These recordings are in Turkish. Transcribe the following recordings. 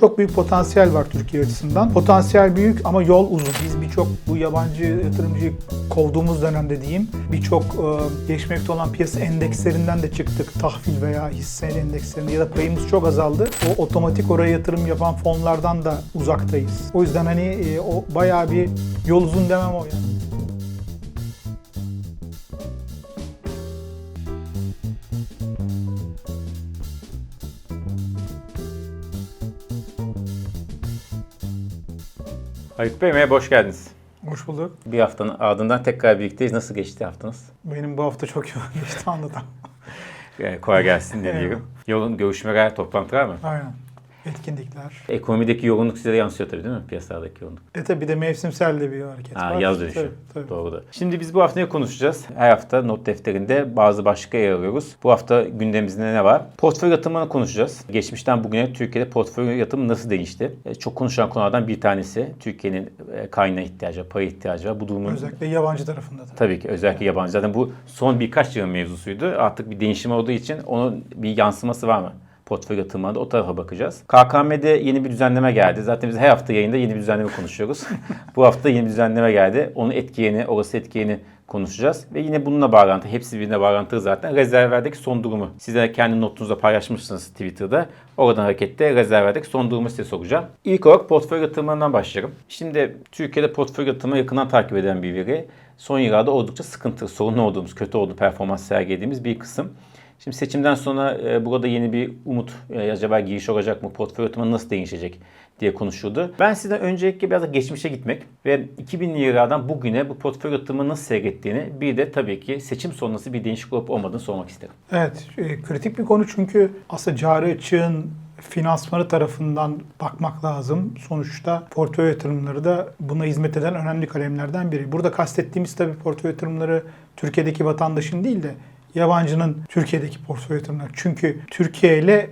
Çok büyük potansiyel var Türkiye açısından. Potansiyel büyük ama yol uzun. Biz birçok bu yabancı yatırımcıyı kovduğumuz dönemde diyeyim birçok e, geçmekte olan piyasa endekslerinden de çıktık. Tahvil veya hisse endekslerinde ya da payımız çok azaldı. O otomatik oraya yatırım yapan fonlardan da uzaktayız. O yüzden hani e, o bayağı bir yol uzun demem o yani. Haluk Bey merhaba, hoş geldiniz. Hoş bulduk. Bir haftanın ardından tekrar birlikteyiz. Nasıl geçti haftanız? Benim bu hafta çok yoğun geçti anlatamam. Ee, kolay gelsin diliyorum. Yoğun görüşmeler, toplantılar mı? Aynen. Etkinlikler. Ekonomideki yoğunluk size de yansıyor tabii değil mi? Piyasalardaki yoğunluk. E tabi bir de mevsimsel de bir hareket Ha, var. yaz dönüşü. Tabii, tabii. Doğru da. Şimdi biz bu hafta ne konuşacağız? Her hafta not defterinde bazı başlıklar yer alıyoruz. Bu hafta gündemimizde ne var? Portföy yatırımını konuşacağız. Geçmişten bugüne Türkiye'de portföy yatırımı nasıl değişti? E, Çok konuşulan konulardan bir tanesi. Türkiye'nin e, kaynağı ihtiyacı, para ihtiyacı var. Bu durumun Özellikle yabancı tarafında da. Tabii ki özellikle yabancı. Zaten bu son birkaç yılın mevzusuydu. Artık bir değişim olduğu için onun bir yansıması var mı? Portföy yatırımlarında o tarafa bakacağız. KKM'de yeni bir düzenleme geldi. Zaten biz her hafta yayında yeni bir düzenleme konuşuyoruz. bu hafta yeni bir düzenleme geldi. Onun etkiyeni, orası etkiyeni konuşacağız. Ve yine bununla bağlantı, hepsi birbirine bağlantılı zaten. Rezervlerdeki son durumu. Siz de kendi notunuzda paylaşmışsınız Twitter'da. Oradan hareketle rezervlerdeki son durumu size soracağım. İlk olarak portföy yatırımlarından başlayalım. Şimdi Türkiye'de portföy yatırımı yakından takip eden bir veri. Son yıllarda oldukça sıkıntı, sorunlu olduğumuz, kötü olduğu performans sergilediğimiz bir kısım. Şimdi seçimden sonra e, burada yeni bir umut, e, acaba giriş olacak mı, portföy yatırımı nasıl değişecek diye konuşuldu. Ben sizden öncelikle biraz da geçmişe gitmek ve 2000'li yıllardan bugüne bu portföy yatırımı nasıl seyrettiğini bir de tabii ki seçim sonrası bir değişiklik olup olmadığını sormak isterim. Evet, e, kritik bir konu çünkü aslında cari açığın finansmanı tarafından bakmak lazım. Sonuçta portföy yatırımları da buna hizmet eden önemli kalemlerden biri. Burada kastettiğimiz tabii portföy yatırımları Türkiye'deki vatandaşın değil de yabancının Türkiye'deki portföy yatırımları. Çünkü Türkiye ile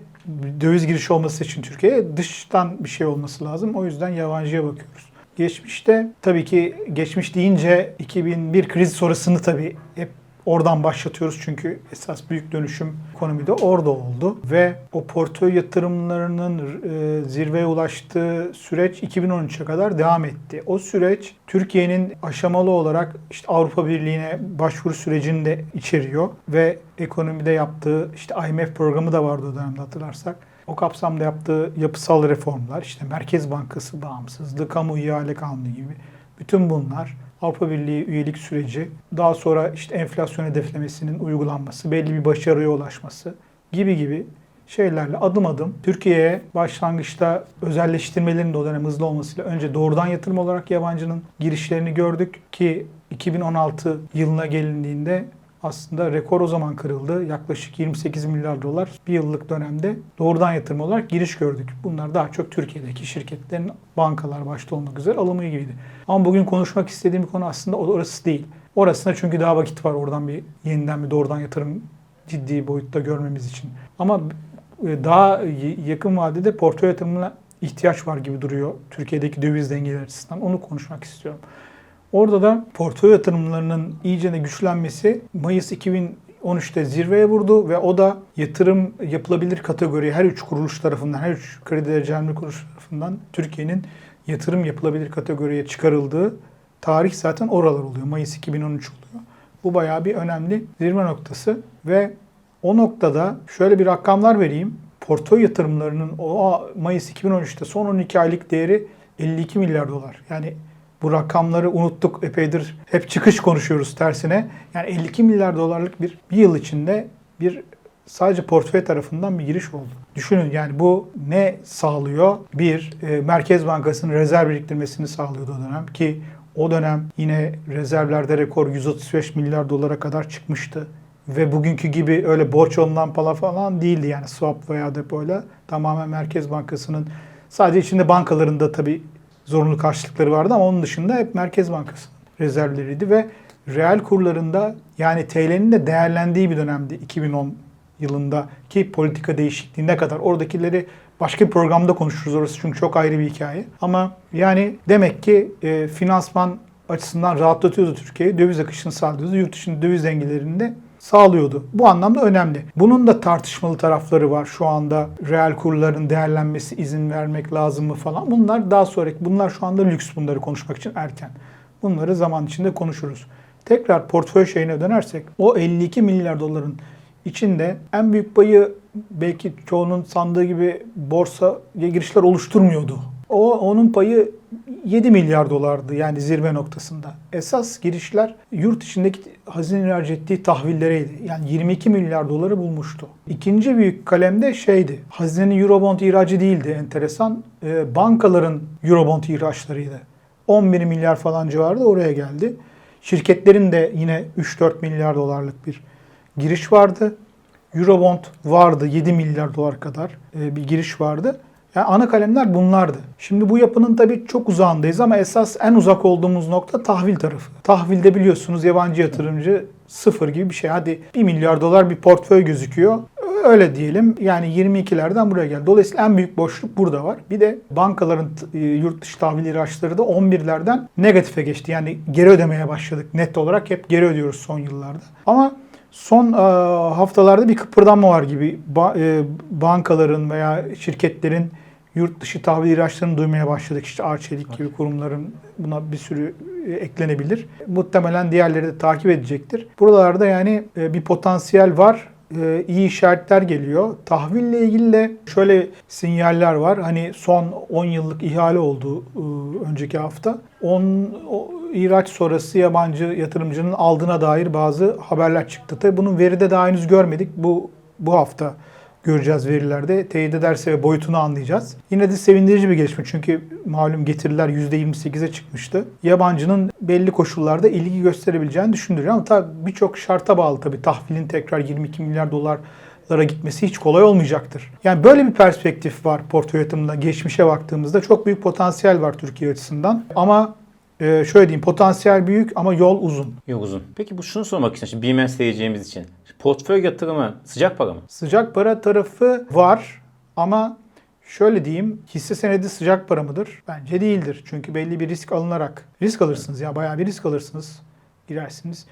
döviz girişi olması için Türkiye'ye dıştan bir şey olması lazım. O yüzden yabancıya bakıyoruz. Geçmişte tabii ki geçmiş deyince 2001 kriz sonrasını tabii hep oradan başlatıyoruz çünkü esas büyük dönüşüm ekonomide orada oldu ve o portföy yatırımlarının e, zirveye ulaştığı süreç 2013'e kadar devam etti. O süreç Türkiye'nin aşamalı olarak işte Avrupa Birliği'ne başvuru sürecini de içeriyor ve ekonomide yaptığı işte IMF programı da vardı o dönemde hatırlarsak. O kapsamda yaptığı yapısal reformlar, işte Merkez Bankası bağımsızlığı, kamu ihale kanunu gibi bütün bunlar Avrupa Birliği üyelik süreci, daha sonra işte enflasyon hedeflemesinin uygulanması, belli bir başarıya ulaşması gibi gibi şeylerle adım adım Türkiye'ye başlangıçta özelleştirmelerin de o dönem hızlı olmasıyla önce doğrudan yatırım olarak yabancının girişlerini gördük ki 2016 yılına gelindiğinde aslında rekor o zaman kırıldı. Yaklaşık 28 milyar dolar bir yıllık dönemde doğrudan yatırım olarak giriş gördük. Bunlar daha çok Türkiye'deki şirketlerin bankalar başta olmak üzere alımı gibiydi. Ama bugün konuşmak istediğim konu aslında orası değil. Orasında çünkü daha vakit var oradan bir yeniden bir doğrudan yatırım ciddi boyutta görmemiz için. Ama e, daha yakın vadede portföy yatırımına ihtiyaç var gibi duruyor Türkiye'deki döviz dengeleri açısından. Onu konuşmak istiyorum. Orada da portföy yatırımlarının iyice de güçlenmesi Mayıs 2013'te zirveye vurdu ve o da yatırım yapılabilir kategoriye her üç kuruluş tarafından, her üç kredi derecelenme kuruluş tarafından Türkiye'nin yatırım yapılabilir kategoriye çıkarıldığı tarih zaten oralar oluyor. Mayıs 2013 oluyor. Bu bayağı bir önemli zirve noktası ve o noktada şöyle bir rakamlar vereyim. Portföy yatırımlarının o Mayıs 2013'te son 12 aylık değeri 52 milyar dolar. Yani bu rakamları unuttuk epeydir. Hep çıkış konuşuyoruz tersine. Yani 52 milyar dolarlık bir, bir yıl içinde bir sadece portföy tarafından bir giriş oldu. Düşünün yani bu ne sağlıyor? Bir, e, Merkez Bankası'nın rezerv biriktirmesini sağlıyordu o dönem ki o dönem yine rezervlerde rekor 135 milyar dolara kadar çıkmıştı. Ve bugünkü gibi öyle borç alınan para falan değildi yani swap veya depoyla. Tamamen Merkez Bankası'nın sadece içinde bankalarında tabii zorunlu karşılıkları vardı ama onun dışında hep Merkez Bankası rezervleriydi ve reel kurlarında yani TL'nin de değerlendiği bir dönemdi 2010 yılında ki politika değişikliğine kadar oradakileri başka bir programda konuşuruz orası çünkü çok ayrı bir hikaye. Ama yani demek ki e, finansman açısından rahatlatıyordu Türkiye'yi. Döviz akışını sağlıyordu. Yurt dışında döviz dengelerinde sağlıyordu. Bu anlamda önemli. Bunun da tartışmalı tarafları var. Şu anda reel kurların değerlenmesi izin vermek lazım mı falan. Bunlar daha sonraki. Bunlar şu anda lüks bunları konuşmak için erken. Bunları zaman içinde konuşuruz. Tekrar portföy şeyine dönersek o 52 milyar doların içinde en büyük payı belki çoğunun sandığı gibi borsaya girişler oluşturmuyordu. O onun payı 7 milyar dolardı yani zirve noktasında. Esas girişler yurt içindeki hazinenin ihraç ettiği tahvillereydi. Yani 22 milyar doları bulmuştu. İkinci büyük kalemde şeydi. Hazinenin Eurobond ihracı değildi enteresan. Ee, bankaların Eurobond ihraçlarıydı. 11 milyar falan civarında oraya geldi. Şirketlerin de yine 3-4 milyar dolarlık bir giriş vardı. Eurobond vardı 7 milyar dolar kadar e, bir giriş vardı. Yani ana kalemler bunlardı. Şimdi bu yapının tabii çok uzağındayız ama esas en uzak olduğumuz nokta tahvil tarafı. Tahvilde biliyorsunuz yabancı yatırımcı sıfır gibi bir şey. Hadi 1 milyar dolar bir portföy gözüküyor. Öyle diyelim yani 22'lerden buraya geldi. Dolayısıyla en büyük boşluk burada var. Bir de bankaların e, yurt dışı tahvil ihraçları da 11'lerden negatife geçti. Yani geri ödemeye başladık net olarak. Hep geri ödüyoruz son yıllarda. Ama son e, haftalarda bir kıpırdanma var gibi. Ba- e, bankaların veya şirketlerin yurt dışı tahvil ihraçlarını duymaya başladık. İşte Arçelik gibi kurumların buna bir sürü e, eklenebilir. Muhtemelen diğerleri de takip edecektir. Buralarda yani e, bir potansiyel var. E, iyi işaretler geliyor. Tahville ilgili de şöyle sinyaller var. Hani son 10 yıllık ihale oldu önceki hafta. 10 o, ihraç sonrası yabancı yatırımcının aldığına dair bazı haberler çıktı. Tabii bunun veride daha henüz görmedik. Bu bu hafta göreceğiz verilerde. Teyit ederse ve boyutunu anlayacağız. Yine de sevindirici bir gelişme çünkü malum getiriler %28'e çıkmıştı. Yabancının belli koşullarda ilgi gösterebileceğini düşündürüyor ama tabii birçok şarta bağlı tabii tahvilin tekrar 22 milyar dolarlara gitmesi hiç kolay olmayacaktır. Yani böyle bir perspektif var portföy yatırımında geçmişe baktığımızda çok büyük potansiyel var Türkiye açısından ama e, şöyle diyeyim potansiyel büyük ama yol uzun. Yok uzun. Peki bu şunu sormak için, şimdi bilmez seyireceğimiz için. Portföy yatırımı sıcak para mı? Sıcak para tarafı var ama şöyle diyeyim hisse senedi sıcak para mıdır? Bence değildir. Çünkü belli bir risk alınarak risk alırsınız ya bayağı bir risk alırsınız girersiniz.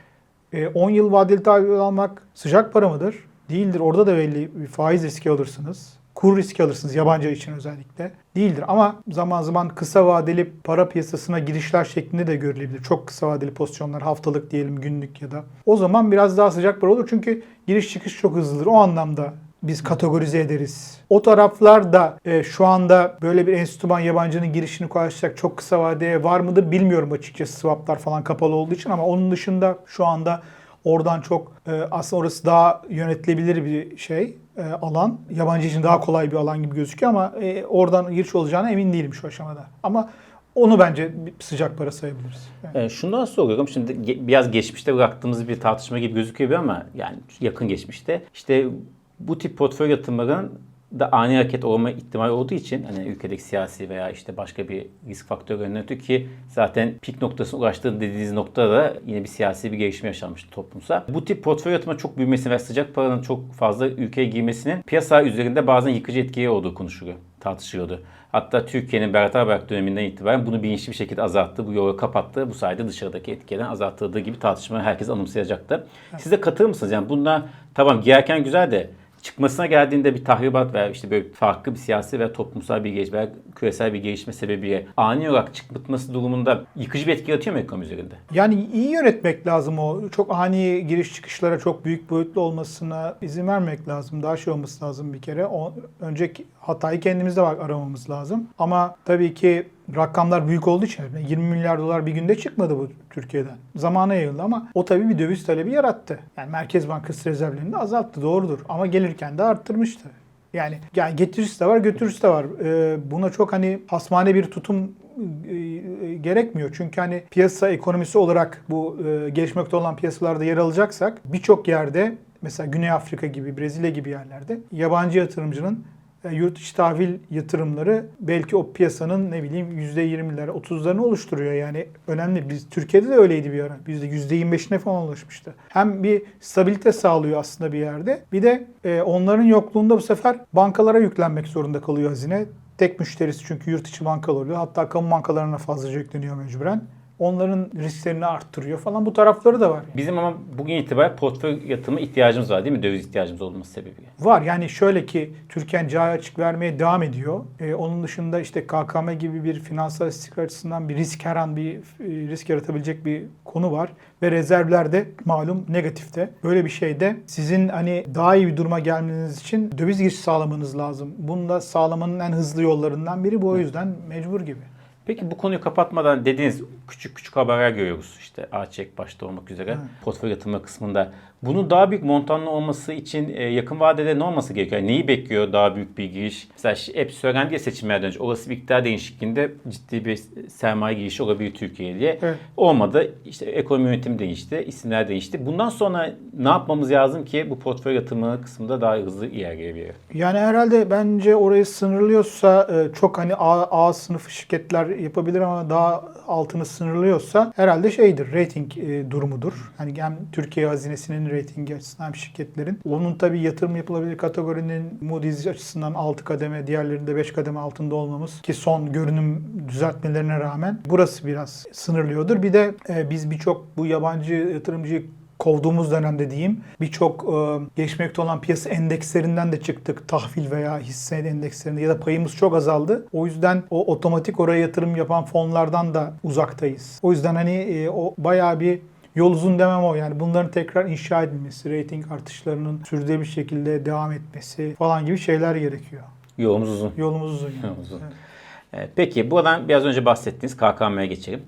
E, 10 yıl vadeli tahvil almak sıcak para mıdır? Değildir. Orada da belli bir faiz riski alırsınız. Kur riski alırsınız yabancı için özellikle. Değildir ama zaman zaman kısa vadeli para piyasasına girişler şeklinde de görülebilir. Çok kısa vadeli pozisyonlar haftalık diyelim günlük ya da. O zaman biraz daha sıcak para olur çünkü giriş çıkış çok hızlıdır. O anlamda biz kategorize ederiz. O taraflar da e, şu anda böyle bir enstrüman yabancının girişini kolaylaştıracak çok kısa vadeye var mıdır bilmiyorum açıkçası swaplar falan kapalı olduğu için ama onun dışında şu anda oradan çok e, aslında orası daha yönetilebilir bir şey e, alan. Yabancı için daha kolay bir alan gibi gözüküyor ama e, oradan giriş olacağına emin değilim şu aşamada. Ama onu bence sıcak para sayabiliriz. Yani. E, şundan soruyorum. Şimdi ge- biraz geçmişte bıraktığımız bir tartışma gibi gözüküyor bir ama yani yakın geçmişte. işte bu tip portföy yatırımların da ani hareket olma ihtimali olduğu için hani ülkedeki siyasi veya işte başka bir risk faktörü ötürü ki zaten pik noktasına ulaştığı dediğiniz noktada da yine bir siyasi bir gelişme yaşanmıştı toplumsal. Bu tip portföy yatırımı çok büyümesi ve sıcak paranın çok fazla ülkeye girmesinin piyasa üzerinde bazen yıkıcı etkileri olduğu konuşuluyor, tartışılıyordu. Hatta Türkiye'nin Berat Albayrak döneminden itibaren bunu bilinçli bir şekilde azalttı, bu yolu kapattı. Bu sayede dışarıdaki etkilerini azaltıldığı gibi tartışmayı herkes anımsayacaktır. Siz de katılır mısınız? Yani bunlar tamam girerken güzel de çıkmasına geldiğinde bir tahribat veya işte böyle farklı bir siyasi veya toplumsal bir gelişme veya küresel bir gelişme sebebiyle ani olarak çıkması durumunda yıkıcı bir etki yaratıyor mu ekonomi üzerinde? Yani iyi yönetmek lazım o. Çok ani giriş çıkışlara çok büyük boyutlu olmasına izin vermek lazım. Daha şey olması lazım bir kere. O, önceki hatayı kendimizde bak aramamız lazım. Ama tabii ki rakamlar büyük olduğu için 20 milyar dolar bir günde çıkmadı bu Türkiye'den. Zamana yayıldı ama o tabii bir döviz talebi yarattı. Yani Merkez Bankası rezervlerini de azalttı doğrudur. Ama gelirken de arttırmıştı. Yani, yani getirisi de var, götürüsü de var. Ee, buna çok hani hasmane bir tutum e, e, gerekmiyor. Çünkü hani piyasa ekonomisi olarak bu e, gelişmekte olan piyasalarda yer alacaksak birçok yerde mesela Güney Afrika gibi, Brezilya gibi yerlerde yabancı yatırımcının yurt içi tahvil yatırımları belki o piyasanın ne bileyim %20'ler, 30'larını oluşturuyor. Yani önemli. Biz Türkiye'de de öyleydi bir ara. Bizde %25'ine falan ulaşmıştı. Hem bir stabilite sağlıyor aslında bir yerde. Bir de e, onların yokluğunda bu sefer bankalara yüklenmek zorunda kalıyor hazine. Tek müşterisi çünkü yurt içi bankalar oluyor. Hatta kamu bankalarına fazlaca yükleniyor mecburen. Onların risklerini arttırıyor falan bu tarafları da var. Bizim ama bugün itibariyle portföy yatırımı ihtiyacımız var değil mi? Döviz ihtiyacımız olması sebebiyle. Var yani şöyle ki Türkiye cari açık vermeye devam ediyor. Ee, onun dışında işte KKM gibi bir finansal istikrar açısından bir risk her an bir e, risk yaratabilecek bir konu var. Ve rezervler de malum negatifte. Böyle bir şeyde sizin hani daha iyi bir duruma gelmeniz için döviz girişi sağlamanız lazım. Bunu da sağlamanın en hızlı yollarından biri bu o yüzden mecbur gibi. Peki bu konuyu kapatmadan dediğiniz küçük küçük haberler görüyoruz. İşte Ağaçek başta olmak üzere portföy yatırma kısmında. Bunun daha büyük montanlı olması için e, yakın vadede ne olması gerekiyor? Yani neyi bekliyor daha büyük bir giriş? Mesela hep söylendi ya seçimlerden önce olası bir iktidar değişikliğinde ciddi bir sermaye girişi olabilir Türkiye'ye diye. Evet. Olmadı. İşte ekonomi yönetimi değişti, isimler değişti. Bundan sonra ne yapmamız lazım ki bu portföy yatırımı kısmında daha hızlı ilerleyebilir? Yani herhalde bence orayı sınırlıyorsa e, çok hani A, A sınıfı şirketler yapabilir ama daha altını sınırlıyorsa herhalde şeydir rating e, durumudur. Hani hem Türkiye hazinesinin ratingi açısından hem şirketlerin. Onun tabii yatırım yapılabilir kategorinin Moody's açısından 6 kademe diğerlerinde 5 kademe altında olmamız ki son görünüm düzeltmelerine rağmen burası biraz sınırlıyordur. Bir de e, biz birçok bu yabancı yatırımcıyı kovduğumuz dönemde diyeyim birçok e, geçmekte olan piyasa endekslerinden de çıktık. Tahvil veya hisse endekslerinde ya da payımız çok azaldı. O yüzden o otomatik oraya yatırım yapan fonlardan da uzaktayız. O yüzden hani e, o bayağı bir yol uzun demem o yani bunların tekrar inşa edilmesi, rating artışlarının sürdürülebilir bir şekilde devam etmesi falan gibi şeyler gerekiyor. Yolumuz uzun. Yolumuz uzun yani. Yolumuz uzun. Evet. Peki buradan biraz önce bahsettiğiniz KKM'ye geçelim.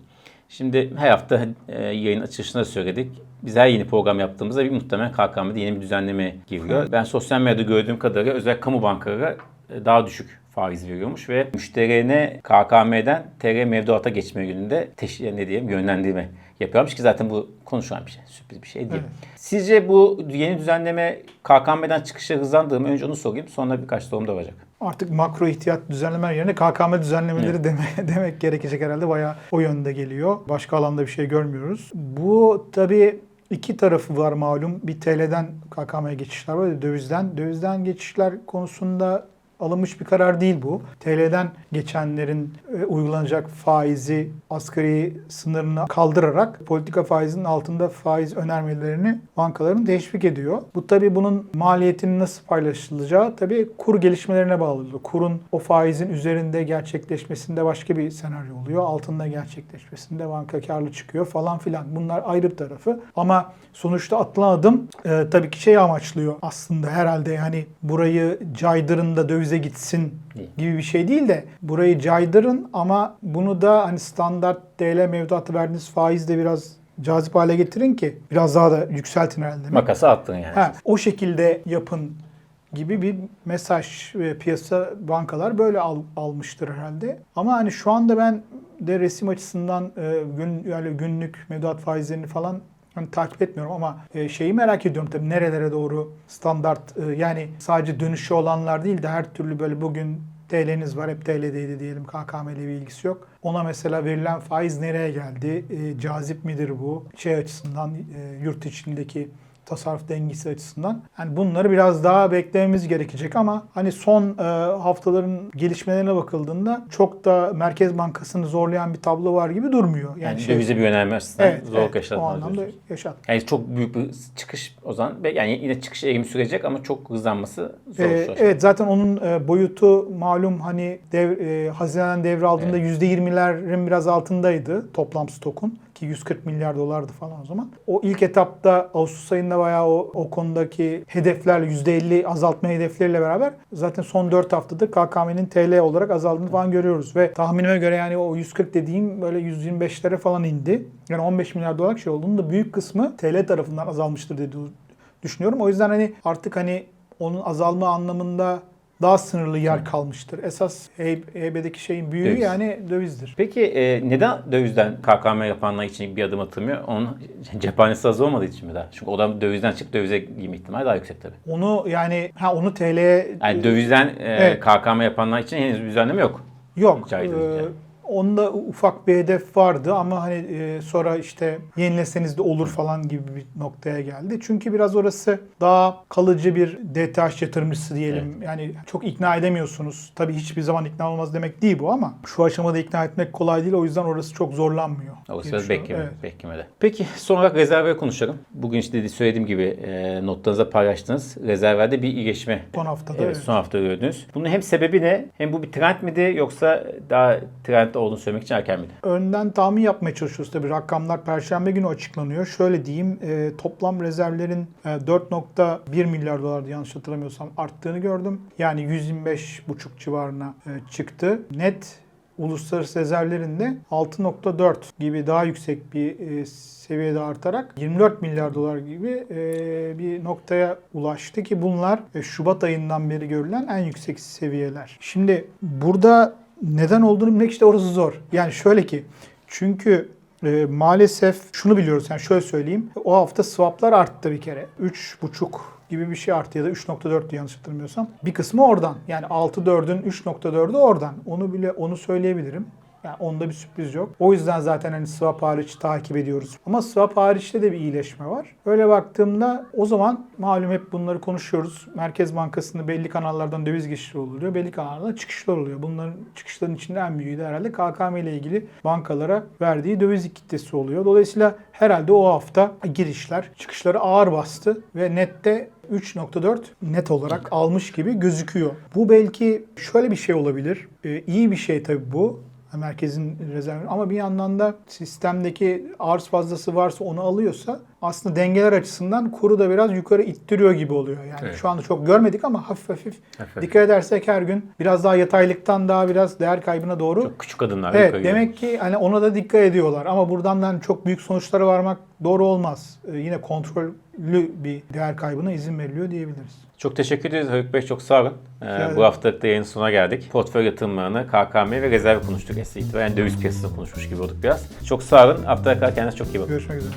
Şimdi her hafta e, yayın açılışında da söyledik. Biz her yeni program yaptığımızda bir muhtemelen KKM'de yeni bir düzenleme giriyor. Ben sosyal medyada gördüğüm kadarıyla özellikle kamu bankaları e, daha düşük faiz veriyormuş ve müşterine KKM'den TR mevduata geçme yönünde teşvik ne diyeyim yönlendirme yapıyormuş ki zaten bu konuşulan bir şey. Sürpriz bir şey değil. Sizce bu yeni düzenleme KKM'den çıkışı hızlandırır mı? Önce onu sorayım. Sonra birkaç sorum da olacak. Artık makro ihtiyat düzenlemeler yerine KKM düzenlemeleri deme, demek gerekecek herhalde. Bayağı o yönde geliyor. Başka alanda bir şey görmüyoruz. Bu tabii iki tarafı var malum. Bir TL'den KKM'ye geçişler var. Dövizden. Dövizden geçişler konusunda alınmış bir karar değil bu. TL'den geçenlerin e, uygulanacak faizi asgari sınırını kaldırarak politika faizinin altında faiz önermelerini bankaların teşvik ediyor. Bu tabii bunun maliyetinin nasıl paylaşılacağı tabii kur gelişmelerine bağlı. Kurun o faizin üzerinde gerçekleşmesinde başka bir senaryo oluyor. Altında gerçekleşmesinde banka karlı çıkıyor falan filan. Bunlar ayrı bir tarafı. Ama sonuçta atılan adım e, tabii ki şey amaçlıyor aslında herhalde yani burayı caydırın da dövize gitsin gibi bir şey değil de burayı caydırın ama bunu da hani standart TL mevduatı verdiğiniz faizle biraz cazip hale getirin ki biraz daha da yükseltin herhalde. Makası attın yani. Ha, o şekilde yapın gibi bir mesaj ve piyasa bankalar böyle al- almıştır herhalde. Ama hani şu anda ben de resim açısından e, gün yani günlük mevduat faizlerini falan hani takip etmiyorum ama e, şeyi merak ediyorum tabii nerelere doğru standart e, yani sadece dönüşü olanlar değil de her türlü böyle bugün TL'niz var hep TL'deydi diyelim KKM ile bir ilgisi yok. Ona mesela verilen faiz nereye geldi? E, cazip midir bu? Şey açısından e, yurt içindeki tasarruf dengesi açısından. Yani bunları biraz daha beklememiz gerekecek ama hani son e, haftaların gelişmelerine bakıldığında çok da Merkez Bankası'nı zorlayan bir tablo var gibi durmuyor. Yani, Yani şey, dövize bir yönelme açısından evet, zorluk evet, o yaşatmaz anlamda diyorsunuz. yaşat. Yani çok büyük bir çıkış o zaman. Yani yine çıkış eğimi sürecek ama çok hızlanması zor. Ee, aşamada. evet zaten onun e, boyutu malum hani dev, e, Haziran devraldığında %20'lerin biraz altındaydı toplam stokun ki 140 milyar dolardı falan o zaman. O ilk etapta Ağustos ayında bayağı o, o konudaki hedeflerle %50 azaltma hedefleriyle beraber zaten son 4 haftada KKM'nin TL olarak azaldığını falan görüyoruz ve tahminime göre yani o 140 dediğim böyle 125'lere falan indi. Yani 15 milyar dolar şey olduğunda da büyük kısmı TL tarafından azalmıştır diye düşünüyorum. O yüzden hani artık hani onun azalma anlamında daha sınırlı yer kalmıştır. Esas HB'deki şeyin büyüğü Döviz. yani dövizdir. Peki e, neden dövizden KKM yapanlar için bir adım atılmıyor? Onun cephanesi az olmadığı için mi daha? Çünkü o da dövizden çık dövize girme ihtimali daha yüksek tabii. Onu yani ha onu TL'ye Yani dövizden e, Evet. KKM yapanlar için henüz bir düzenleme yok. yok. Yani. Onda ufak bir hedef vardı ama hani e, sonra işte yenileseniz de olur falan gibi bir noktaya geldi. Çünkü biraz orası daha kalıcı bir DTH yatırımcısı diyelim. Yani çok ikna edemiyorsunuz. Tabii hiçbir zaman ikna olmaz demek değil bu ama şu aşamada ikna etmek kolay değil. O yüzden orası çok zorlanmıyor. O düşünüyorum. bekleme, Evet. beklemede. Peki son olarak rezerve konuşalım. Bugün işte söylediğim gibi e, notlarınızda paylaştınız. Rezerverde bir iyileşme. Son haftada Evet, evet. son hafta gördünüz. Bunun hem sebebi ne? Hem bu bir trend miydi yoksa daha trendde olduğunu söylemek için erken miydi? Önden tahmin yapmaya çalışıyoruz tabii. Rakamlar Perşembe günü açıklanıyor. Şöyle diyeyim, e, toplam rezervlerin e, 4.1 milyar dolardı yanlış hatırlamıyorsam arttığını gördüm. Yani 125,5 civarına e, çıktı. Net uluslararası rezervlerin de 6.4 gibi daha yüksek bir e, seviyede artarak 24 milyar dolar gibi e, bir noktaya ulaştı ki bunlar e, Şubat ayından beri görülen en yüksek seviyeler. Şimdi burada neden olduğunu bilmek işte orası zor. Yani şöyle ki çünkü e, maalesef şunu biliyoruz yani şöyle söyleyeyim. O hafta swaplar arttı bir kere. 3.5 gibi bir şey arttı ya da 3.4'tü yanlış hatırlamıyorsam. Bir kısmı oradan. Yani 6.4'ün 3.4'ü oradan. Onu bile onu söyleyebilirim. Yani onda bir sürpriz yok. O yüzden zaten hani swap hariç takip ediyoruz. Ama swap hariçte de bir iyileşme var. Öyle baktığımda o zaman malum hep bunları konuşuyoruz. Merkez Bankası'nda belli kanallardan döviz geçişleri oluyor. Belli kanallardan çıkışlar oluyor. Bunların çıkışların içinde en büyüğü de herhalde KKM ile ilgili bankalara verdiği döviz kitlesi oluyor. Dolayısıyla herhalde o hafta girişler çıkışları ağır bastı ve nette 3.4 net olarak almış gibi gözüküyor. Bu belki şöyle bir şey olabilir. Ee, iyi bir şey tabii bu merkezin rezervi ama bir yandan da sistemdeki arz fazlası varsa onu alıyorsa aslında dengeler açısından kuru da biraz yukarı ittiriyor gibi oluyor. Yani Evet. şu anda çok görmedik ama hafif hafif Hafif. dikkat edersek her gün biraz daha yataylıktan daha biraz değer kaybına doğru Çok küçük adımlar. Evet demek ki hani ona da dikkat ediyorlar ama buradan da hani çok büyük sonuçlara varmak doğru olmaz. Ee, yine kontrollü bir değer kaybına izin veriliyor diyebiliriz. Çok teşekkür ederiz Haluk Bey. Çok sağ olun. Ee, bu haftalık da yayının sonuna geldik. Portföy yatırımlarını, KKM ve rezerv konuştuk. Esra itibaren döviz piyasası konuşmuş gibi olduk biraz. Çok sağ olun. Haftaya kadar kendinize çok iyi bakın. Görüşmek üzere.